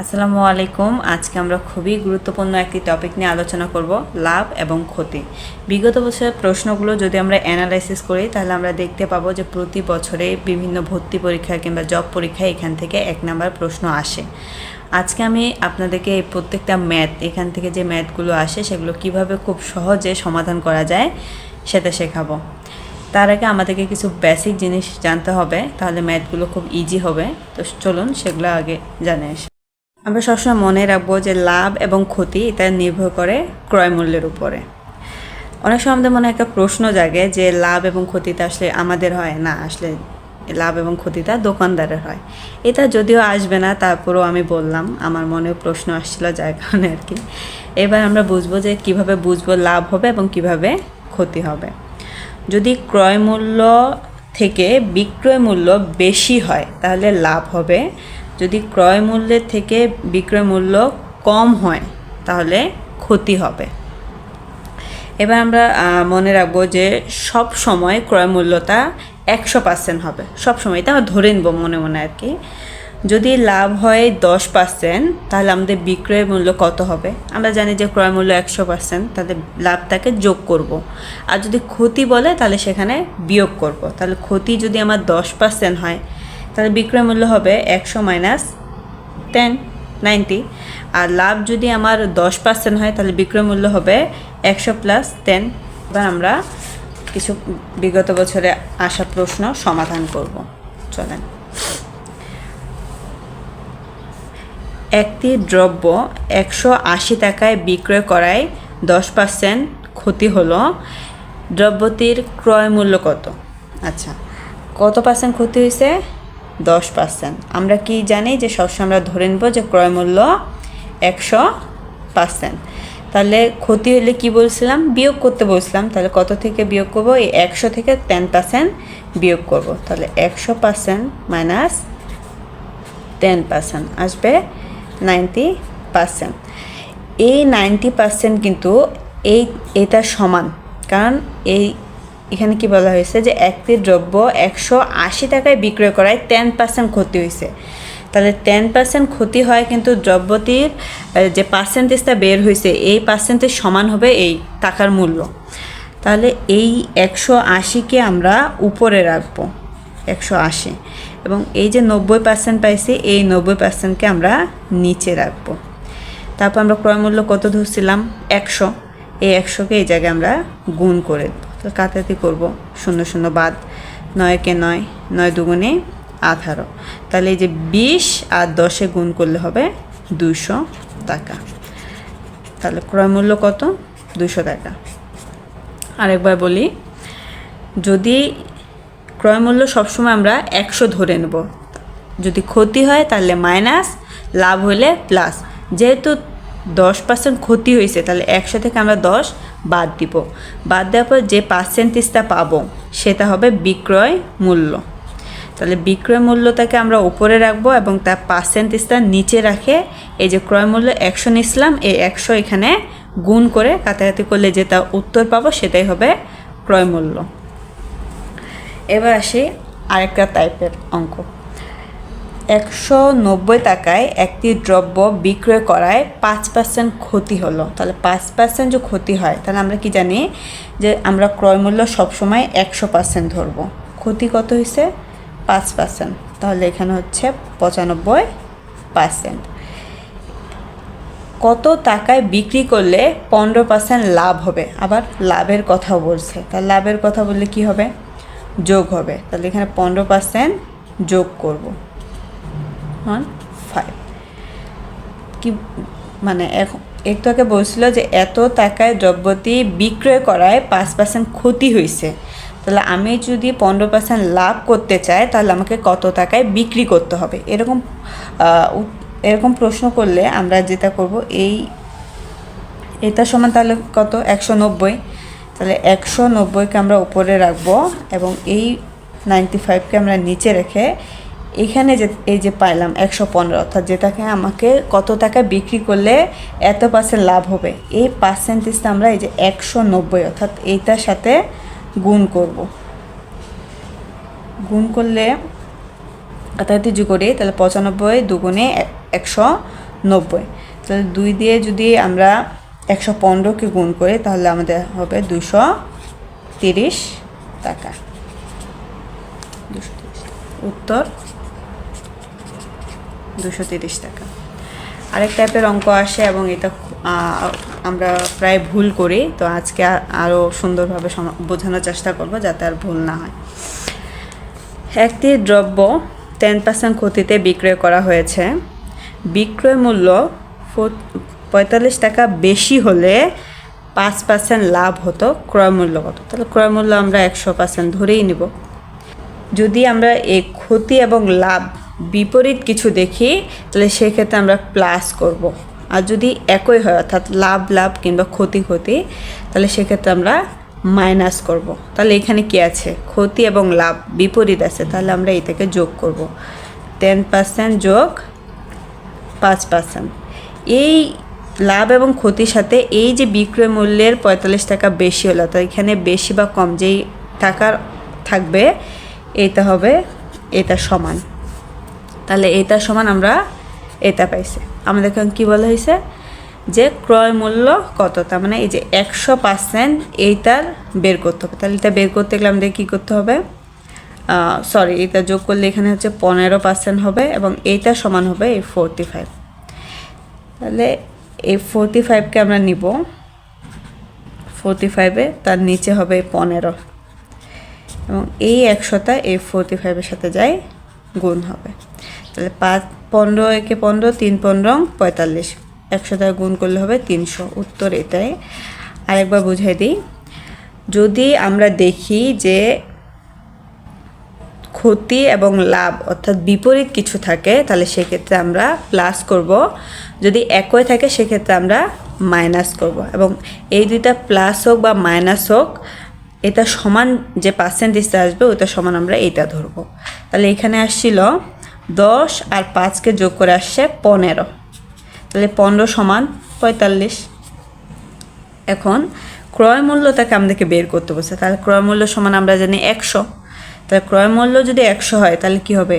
আসসালামু আলাইকুম। আজকে আমরা খুবই গুরুত্বপূর্ণ একটি টপিক নিয়ে আলোচনা করব, লাভ এবং ক্ষতি। বিগত বছরের প্রশ্নগুলো যদি আমরা অ্যানালাইসিস করি, তাহলে আমরা দেখতে পাবো যে প্রতি বছরে বিভিন্ন ভর্তি পরীক্ষা কিংবা জব পরীক্ষায় এখান থেকে এক নাম্বার প্রশ্ন আসে। আজকে আমি আপনাদেরকে এই প্রত্যেকটা ম্যাথ এখান থেকে যে ম্যাথগুলো আসে, সেগুলো কীভাবে খুব সহজে সমাধান করা যায়, সেটা শেখাবো। তার আগে আমাদেরকে কিছু বেসিক জিনিস জানতে হবে, তাহলে ম্যাথগুলো খুব ইজি হবে। তো চলুন, সেগুলো আগে জানে আসি। আমরা সবসময় মনে রাখব যে লাভ এবং ক্ষতি এটা নির্ভর করে ক্রয় মূল্যের উপরে। অনেক সময় আমাদের মনে একটা প্রশ্ন জাগে যে লাভ এবং ক্ষতিটা আসলে আমাদের হয় না, আসলে লাভ এবং ক্ষতিটা দোকানদারের হয়। এটা যদিও আসবে না, তারপরেও আমি বললাম, আমার মনেও প্রশ্ন আসছিল যার কারণে আর কি। এবার আমরা বুঝব যে কীভাবে বুঝব লাভ হবে এবং কীভাবে ক্ষতি হবে। যদি ক্রয় মূল্য থেকে বিক্রয় মূল্য বেশি হয়, তাহলে লাভ হবে। যদি ক্রয় মূল্যের থেকে বিক্রয় মূল্য কম হয়, তাহলে ক্ষতি হবে এবার আমরা মনে রাখব যে সব সময় ক্রয় মূল্যটা একশো পার্সেন্ট হবে সব সময়, এটা আমরা ধরে নেব মনে মনে আর কি যদি লাভ হয় দশ পার্সেন্ট তাহলে আমাদের বিক্রয়ের মূল্য কত হবে আমরা জানি যে ক্রয় মূল্য একশো পার্সেন্ট তাহলে লাভটাকে যোগ করব। আর যদি ক্ষতি বলে, তাহলে সেখানে বিয়োগ করব। তাহলে ক্ষতি যদি আমার দশ পার্সেন্ট হয় তাহলে বিক্রয় মূল্য হবে একশো মাইনাস টেন নাইনটি আর লাভ যদি আমার দশ পার্সেন্ট হয়, তাহলে বিক্রয় মূল্য হবে একশো প্লাস টেন এবার আমরা কিছু বিগত বছরে আসা প্রশ্ন সমাধান করব। চলেন। একটি দ্রব্য একশো আশি টাকায় বিক্রয় করায় দশ পার্সেন্ট ক্ষতি হলো, দ্রব্যটির ক্রয় মূল্য কত? আচ্ছা কত পার্সেন্ট ক্ষতি হয়েছে? দশ পার্সেন্ট আমরা কি জানি যে সবসময় আমরা ধরে নেব যে ক্রয় মূল্য একশো পার্সেন্ট তাহলে ক্ষতি হলে কি বলছিলাম? বিয়োগ করতে বলছিলাম। তাহলে কত থেকে বিয়োগ করব? এই একশো থেকে টেন পার্সেন্ট বিয়োগ করব। তাহলে একশো পার্সেন্ট মাইনাস টেন পার্সেন্ট আসবে নাইনটি পার্সেন্ট এই নাইনটি পার্সেন্ট কিন্তু এই, এটা সমান। কারণ এই এখানে কি বলা হয়েছে যে একটি দ্রব্য একশো আশি টাকায় বিক্রয় করায় টেন পার্সেন্ট ক্ষতি হয়েছে। তাহলে টেন পার্সেন্ট ক্ষতি হয় কিন্তু দ্রব্যটির যে পার্সেন্টেজটা বের হয়েছে, এই পার্সেন্টেজ সমান হবে এই টাকার মূল্য। তাহলে এই একশো আশিকে আমরা উপরে রাখব, একশো আশি। এবং এই যে নব্বই পার্সেন্ট পাইছি, এই নব্বই পার্সেন্টকে আমরা নিচে রাখব। তারপর আমরা ক্রয় মূল্য কত ধরছিলাম? একশো। এই একশোকে এই জায়গায় আমরা গুণ করে দেবো। তো কাটাতি করব। শূন্য শূন্য বাদ। নয়কে নয় নয় দুগুণে আঠারো। তাহলে এই যে বিশ আর দশে গুণ করলে হবে দুশো টাকা। তাহলে ক্রয় মূল্য কত? দুশো টাকা। আরেকবার বলি, যদি ক্রয় মূল্য সবসময় আমরা একশো ধরে নেব। যদি ক্ষতি হয় তাহলে মাইনাস, লাভ হলে প্লাস। যেহেতু দশ পার্সেন্ট ক্ষতি হয়েছে, তাহলে একশো থেকে আমরা দশ বাদ দিব। বাদ দেওয়ার পর যে পার্সেন্টেজটা পাবো, সেটা হবে বিক্রয় মূল্য। তাহলে বিক্রয় মূল্যটাকে আমরা উপরে রাখব এবং তার পার্সেন্টেজটা নিচে রাখে এই যে ক্রয় মূল্য একশো নিছিলাম এই একশো এখানে গুণ করে কাটাকাটি করলে যেটা উত্তর পাবো, সেটাই হবে ক্রয় মূল্য। এবার আসি আরেকটা টাইপের অঙ্ক। একশো নব্বই টাকায় একটি দ্রব্য বিক্রয় করায় পাঁচ পার্সেন্ট ক্ষতি হলো। তাহলে পাঁচ পার্সেন্ট যে ক্ষতি হয়, তাহলে আমরা কি জানি যে আমরা ক্রয় মূল্য সবসময় একশো পার্সেন্ট ধরবো। ক্ষতি কত হয়েছে পাঁচ পার্সেন্ট তাহলে এখানে হচ্ছে পঁচানব্বই পার্সেন্ট কত টাকায় বিক্রি করলে পনেরো পার্সেন্ট লাভ হবে? আবার লাভের কথাও বলছে। তাহলে লাভের কথা বললে কি হবে? যোগ হবে। তাহলে এখানে পনেরো পার্সেন্ট যোগ করব। ওয়ান ফাইভ কি মানে এখন একটু আগে বলছিল যে এত টাকায় দ্রব্যটি বিক্রয় করায় পাঁচ পার্সেন্ট ক্ষতি হয়েছে তাহলে আমি যদি পনেরো পার্সেন্ট লাভ করতে চাই, তাহলে আমাকে কত টাকায় বিক্রি করতে হবে? এরকম এরকম প্রশ্ন করলে আমরা যেটা করব, এই, এটা সমান তাহলে কত? একশো নব্বই। তাহলে একশো নব্বইকে আমরা উপরে রাখব এবং এই নাইনটি ফাইভকে আমরা নিচে রেখে এখানে যে, এই যে পাইলাম একশো পনেরো, অর্থাৎ যেটাকে আমাকে কত টাকা বিক্রি করলে এত পার্সেন্ট লাভ হবে? এই পার্সেন্টেজটা আমরা এই যে একশো নব্বই, অর্থাৎ এইটার সাথে গুণ করব। গুণ করলে কাটাকাটি যোগ করি, তাহলে পঁচানব্বই দুগুণে একশো নব্বই। তাহলে দুই দিয়ে যদি আমরা একশো পনেরোকে গুণ করি, তাহলে আমাদের হবে দুশো তিরিশ টাকা। উত্তর? দুশো তিরিশ টাকা। আরেক টাইপের অঙ্ক আসে এবং এটা আমরা প্রায় ভুল করি, তো আজকে আরও সুন্দরভাবে বোঝানোর চেষ্টা করব যাতে আর ভুল না হয়। একটি দ্রব্য টেন পার্সেন্ট ক্ষতিতে বিক্রয় করা হয়েছে। বিক্রয় মূল্য পঁয়তাল্লিশ টাকা বেশি হলে পাঁচ পার্সেন্ট লাভ হতো, ক্রয় মূল্য কত? তাহলে ক্রয় মূল্য আমরা একশো পার্সেন্ট ধরেই নিব। যদি আমরা এই ক্ষতি এবং লাভ বিপরীত কিছু দেখি, তাহলে সেক্ষেত্রে আমরা প্লাস করব। আর যদি একই হয়, অর্থাৎ লাভ লাভ কিংবা ক্ষতি ক্ষতি, তাহলে সেক্ষেত্রে আমরা মাইনাস করব। তাহলে এখানে কি আছে? ক্ষতি এবং লাভ বিপরীত আছে, তাহলে আমরা এটাকে যোগ করব। টেন পার্সেন্ট যোগ পাঁচ পার্সেন্ট এই লাভ এবং ক্ষতির সাথে এই যে বিক্রয় মূল্যের পঁয়তাল্লিশ টাকা বেশি হলো তো এখানে বেশি বা কম যেই টাকার থাকবে, এটা হবে, এটা সমান। তাহলে এটা সমান আমরা এটা পাইছি। আমাদের এখানে কী বলা হয়েছে? যে ক্রয় মূল্য কত? তার মানে এই যে একশো পার্সেন্ট এইটার বের করতে হবে। তাহলে এটা বের করতে গেলে আমাদের কী করতে হবে? সরি এটা যোগ করলে এখানে হচ্ছে পনেরো পার্সেন্ট হবে এবং এইটা সমান হবে এই ফোরটি ফাইভ তাহলে এই ফোরটি ফাইভকে আমরা নিব। ফোরটি ফাইভে তার নিচে হবে পনেরো। এবং এই একশোটা এই ফোরটি ফাইভের সাথে যায় গুণ হবে। তাহলে পাঁচ পনেরো একে পনেরো, তিন পনেরো, পঁয়তাল্লিশ। একশোটা গুণ করলে হবে তিনশো। উত্তর এটাই। আরেকবার বুঝাই দিই। যদি আমরা দেখি যে ক্ষতি এবং লাভ অর্থাৎ বিপরীত কিছু থাকে, তাহলে সেক্ষেত্রে আমরা প্লাস করব। যদি একই থাকে, সেক্ষেত্রে আমরা মাইনাস করব। এবং এই দুইটা প্লাস হোক বা মাইনাস হোক এটা সমান যে পার্সেন্টেজটা আসবে ওটা সমান আমরা এইটা ধরবো। তাহলে এখানে আসছিল দশ আর পাঁচকে যোগ করে আসছে পনেরো। তাহলে পনেরো সমান পঁয়তাল্লিশ। এখন ক্রয় মূল্যটাকে আমাদেরকে বের করতে বলছে। তাহলে ক্রয় মূল্য সমান আমরা জানি একশো। তাহলে ক্রয় মূল্য যদি একশো হয়, তাহলে কি হবে?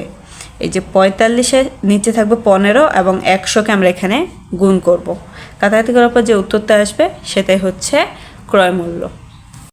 এই যে পঁয়তাল্লিশের নিচে থাকবে পনেরো এবং একশোকে আমরা এখানে গুণ করব। কাটাকাটি করার পর যে উত্তরটা আসবে, সেটাই হচ্ছে ক্রয় মূল্য।